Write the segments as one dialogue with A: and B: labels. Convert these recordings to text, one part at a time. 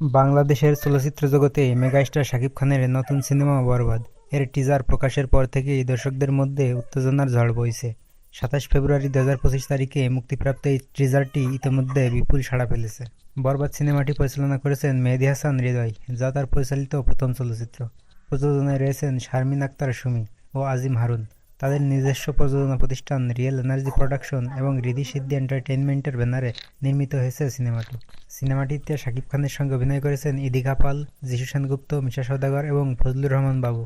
A: বাংলাদেশের চলচ্চিত্র জগতে মেগাস্টার শাকিব খানের নতুন সিনেমা বরবাদ। এর টিজার প্রকাশের পর থেকেই দর্শকদের মধ্যে উত্তেজনার ঝড় বইছে। সাতাশ ফেব্রুয়ারি দু হাজার পঁচিশ তারিখে মুক্তিপ্রাপ্ত এই টিজারটি ইতিমধ্যে বিপুল সাড়া ফেলেছে। বরবাদ সিনেমাটি পরিচালনা করেছেন মেহেদি হাসান হৃদয়, যা তার পরিচালিত প্রথম চলচ্চিত্র। প্রযোজনায় রয়েছেন শারমিন আক্তার সুমি ও আজিম হারুন। তাদের নিজস্ব প্রযোজনা প্রতিষ্ঠান রিয়েল এনার্জি প্রোডাকশন এবং রিধি সিদ্ধি এন্টারটেইনমেন্টের ব্যানারে নির্মিত হয়েছে সিনেমাটি। সিনেমাটিতে শাকিব খানের সঙ্গে অভিনয় করেছেন ইদিকা পাল যিশু সেনগুপ্ত, মিশা সৌদাগর এবং ফজলুর রহমান বাবু।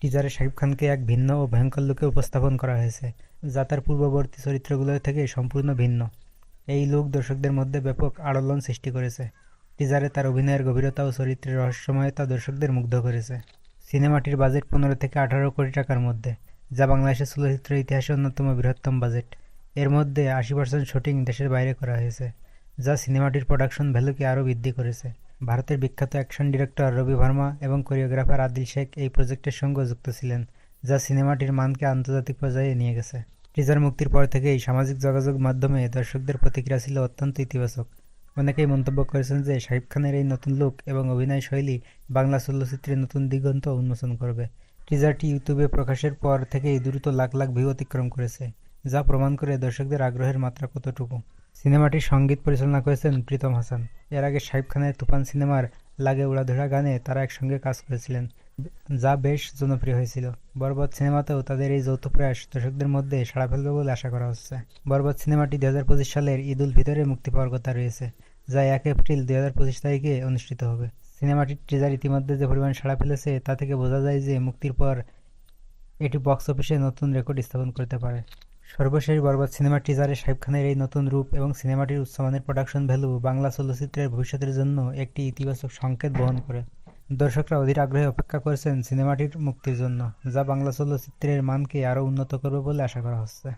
A: টিজারে শাকিব খানকে এক ভিন্ন ও ভয়ঙ্কর লুকে উপস্থাপন করা হয়েছে, যা তার পূর্ববর্তী চরিত্রগুলো থেকে সম্পূর্ণ ভিন্ন। এই লুক দর্শকদের মধ্যে ব্যাপক আলোড়ন সৃষ্টি করেছে। টিজারে তার অভিনয়ের গভীরতা ও চরিত্রের রহস্যময়তা দর্শকদের মুগ্ধ করেছে। সিনেমাটির বাজেট পনেরো থেকে আঠারো কোটি টাকার মধ্যে। যা বাংলাদেশের চলচ্চিত্র ইতিহাসে অন্যতম বৃহত্তম বাজেট। এর মধ্যে আশি পার্সেন্ট শুটিং দেশের বাইরে করা হয়েছে, যা সিনেমাটির প্রোডাকশন ভ্যালুকে আরও বৃদ্ধি করেছে। ভারতের বিখ্যাত অ্যাকশন ডিরেক্টর রবি ভার্মা এবং কোরিওগ্রাফার আদিল শেখ এই প্রজেক্টের সঙ্গে যুক্ত ছিলেন, যা সিনেমাটির মানকে আন্তর্জাতিক পর্যায়ে নিয়ে গেছে। টিজার মুক্তির পর থেকেই সামাজিক যোগাযোগ মাধ্যমে দর্শকদের প্রতিক্রিয়া ছিল অত্যন্ত ইতিবাচক। অনেকেই মন্তব্য করেছেন যে শাহিব খানের এই নতুন লুক এবং অভিনয় শৈলী বাংলা চলচ্চিত্রে নতুন দিগন্ত উন্মোচন করবে। টিজারটি ইউটিউবে প্রকাশের পর থেকেই দ্রুত লাখ লাখ ভিউ অতিক্রম করেছে, যা প্রমাণ করে দর্শকদের আগ্রহের মাত্রা কতটুকু। সিনেমাটির সংগীত পরিচালনা করেছেন প্রীতম হাসান। এর আগে শাহিব খানের তুফান সিনেমার লাগে উড়াধুরা গানে তারা একসঙ্গে কাজ করেছিলেন, যা বেশ জনপ্রিয় হয়েছিল। বরবাদ সিনেমাতেও তাদের এই যৌথ প্রয়াস দর্শকদের মধ্যে সাড়া ফেলবে বলে আশা করা হচ্ছে। বরবাদ সিনেমাটি দুই হাজার পঁচিশ সালের ঈদ উল ফিতরে মুক্তি পাওয়ার কথা রয়েছে, যা এক এপ্রিল দুই হাজার পঁচিশ তারিখে অনুষ্ঠিত হবে। সিনেমাটির ট্রিজার ইতিমধ্যে যে পরিমাণ সাড়া ফেলেছে, তা থেকে বোঝা যায় যে মুক্তির পর এটি বক্স অফিসে নতুন রেকর্ড স্থাপন করতে পারে। সর্বশেষ বরবাদ সিনেমার টিজারে শাহিব খানের এই নতুন রূপ এবং সিনেমাটির উচ্চমানের প্রোডাকশন ভ্যালু বাংলা চলচ্চিত্রের ভবিষ্যতের জন্য একটি ইতিবাচক সংকেত বহন করে। দর্শকরা অধীর আগ্রহে অপেক্ষা করেছেন সিনেমাটির মুক্তির জন্য, যা বাংলা চলচ্চিত্রের মানকে আরও উন্নত করবে বলে আশা করা হচ্ছে।